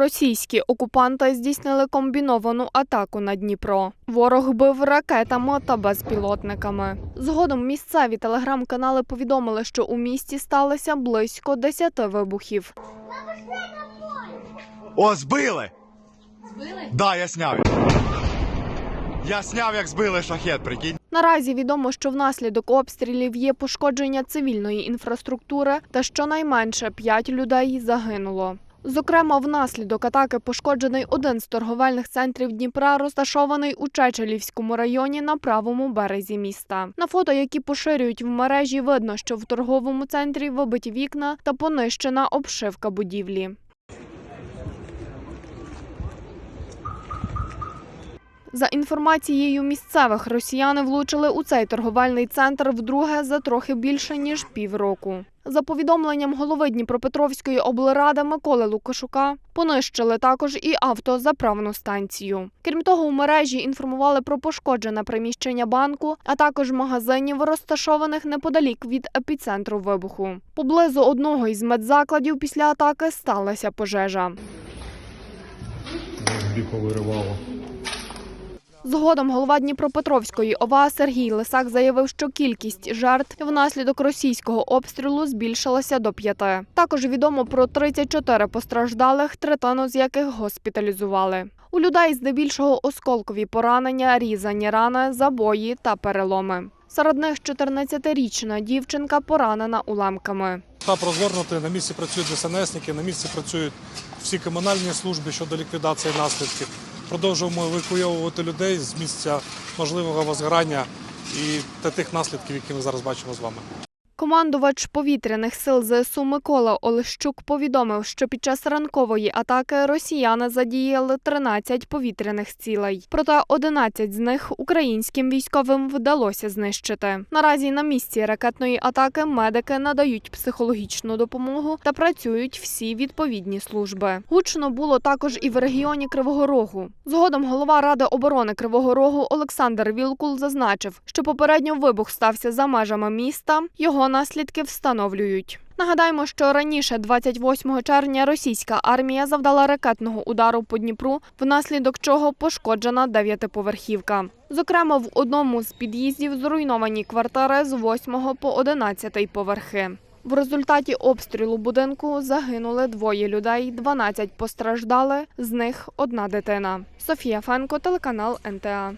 Російські окупанти здійснили комбіновану атаку на Дніпро. Ворог бив ракетами та безпілотниками. Згодом місцеві телеграм-канали повідомили, що у місті сталося близько 10 вибухів. О, збили! Збили? Да, я сняв. Я сняв, як збили шахет, прикинь. Наразі відомо, що внаслідок обстрілів є пошкодження цивільної інфраструктури та щонайменше 5 людей загинуло. Зокрема, внаслідок атаки пошкоджений один з торговельних центрів Дніпра, розташований у Чечелівському районі на правому березі міста. На фото, які поширюють в мережі, видно, що в торговому центрі вибиті вікна та понищена обшивка будівлі. За інформацією місцевих, росіяни влучили у цей торговельний центр вдруге за трохи більше ніж півроку. За повідомленням голови Дніпропетровської облради Миколи Лукашука, понищили також і автозаправну станцію. Крім того, у мережі інформували про пошкоджене приміщення банку, а також магазинів, розташованих неподалік від епіцентру вибуху. Поблизу одного із медзакладів після атаки сталася пожежа. Повиривало. Згодом голова Дніпропетровської ОВА Сергій Лисак заявив, що кількість жертв внаслідок російського обстрілу збільшилася до п'яти. Також відомо про 34 постраждалих, третину з яких госпіталізували. У людей здебільшого осколкові поранення, різані рани, забої та переломи. Серед них 14-річна дівчинка поранена уламками. Штаб розгорнутий, на місці працюють ДСНСники, на місці працюють всі комунальні служби щодо ліквідації наслідків. Продовжуємо евакуйовувати людей з місця можливого возгорання і тих наслідків, які ми зараз бачимо з вами. Командувач повітряних сил ЗСУ Микола Олещук повідомив, що під час ранкової атаки росіяни задіяли 13 повітряних цілей. Проте 11 з них українським військовим вдалося знищити. Наразі на місці ракетної атаки медики надають психологічну допомогу та працюють всі відповідні служби. Гучно було також і в регіоні Кривого Рогу. Згодом голова ради оборони Кривого Рогу Олександр Вілкул зазначив, що попередньо вибух стався за межами міста. Його наслідки встановлюють. Нагадаємо, що раніше, 28 червня, російська армія завдала ракетного удару по Дніпру, внаслідок чого пошкоджена дев'ятиповерхівка. Зокрема, в одному з під'їздів зруйновані квартири з 8 по 11 поверхи. В результаті обстрілу будинку загинули двоє людей, 12 постраждали, з них одна дитина. Софія Фенко, телеканал НТА.